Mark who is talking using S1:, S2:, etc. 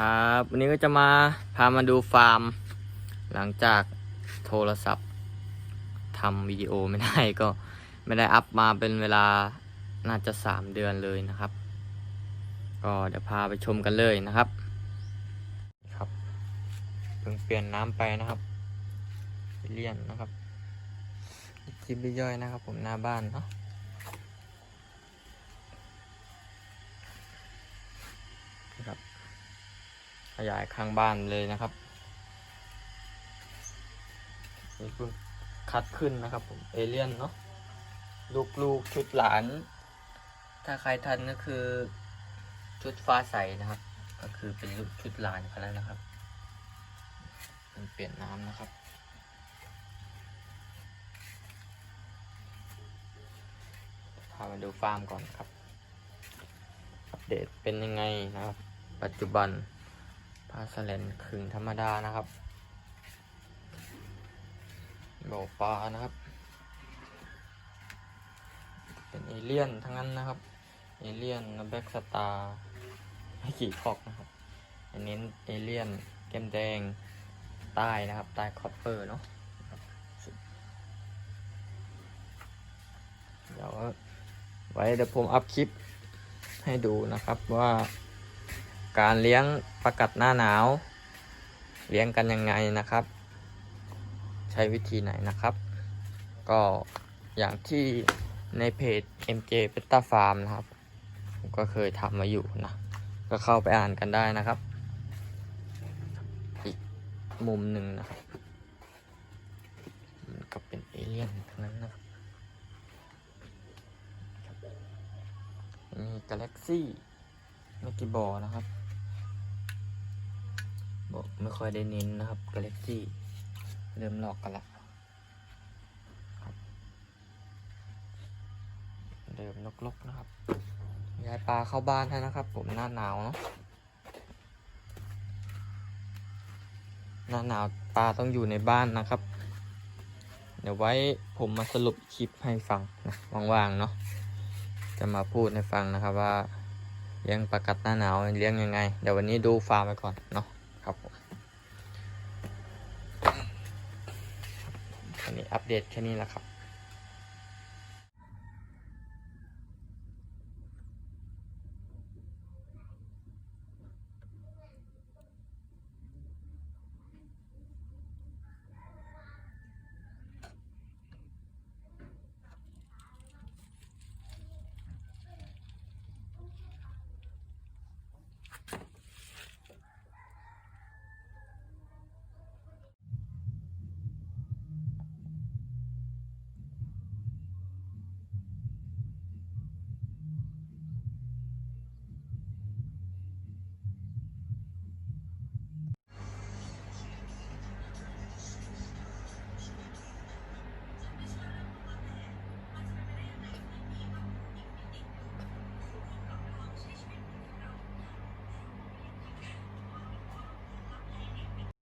S1: ครับ วันนี้ก็จะมาพามาดูฟาร์ม หลังจากโทรศัพท์ทำวิดีโอไม่ได้ก็ไม่ได้อัพมาเป็นเวลาน่าจะสามเดือนเลยนะครับ ก็เดี๋ยวพาไปชมกันเลยนะครับ ครับเพิ่งเปลี่ยนน้ำไปนะครับเลี่ยนนะครับจิบย่อยนะครับ ผมหน้าบ้านเนาะนะครับ ขยายข้างบ้านเลยนะครับนี่เพิ่งคัดขึ้นนะครับผมเอเลียนเนาะลูกๆชุดหลาน ถ้าใครทันก็คือชุดฟ้าใสนะครับ ก็คือเป็นลูกชุดหลานเขาแล้วนะครับมันเปลี่ยนน้ำนะครับพามาดูฟาร์มก่อนครับ อัปเดตเป็นยังไงนะครับ ปัจจุบัน พาสแลนขึงธรรมดานะครับบ่อปลานะครับ เป็นเอเลี่ยนทั้งนั้นนะครับ เอเลี่ยนแบ็กสตาร์ไม่กี่คอกนะครับอันนี้เอเลี่ยนแก้มแดงใต้นะครับ ใต้คอปเปอร์เนาะเดี๋ยวไว้เดี๋ยวผมอัพคลิปให้ดูนะครับว่า การเลี้ยงประกัดหน้าหนาว เลี้ยงกันยังไงนะครับ ใช้วิธีไหนนะครับ ก็อย่างที่ในเพจ MJ p e t a Farm นะครับผมก็เคยทำมาอยู่นะ ก็เข้าไปอ่านกันได้นะครับ อีกมุมหนึ่งนะครับมันก็เป็นเอเลี่ยนทั้งนั้นนะครับมีกาแล็กซี่ไม่กี่บอนะครับ ไม่ค่อยได้เน้นนะครับกาแล็กซี่เริ่มหลอกกันละครับเดิมลกๆนะครับย้ายปลาเข้าบ้านให้นะครับ ผมหน้าหนาวเนาะหน้าหนาวปลาต้องอยู่ในบ้านนะครับ เดี๋ยวไว้ผมมาสรุปคลิปให้ฟังนะว่างๆเนาะจะมาพูดให้ฟังนะครับว่าเลี้ยงปลากัดหน้าหนาวเลี้ยงยังไง เดี๋ยววันนี้ดูฟาร์มไปก่อนเนาะ อันนี้อัปเดตแค่นี้แหละครับ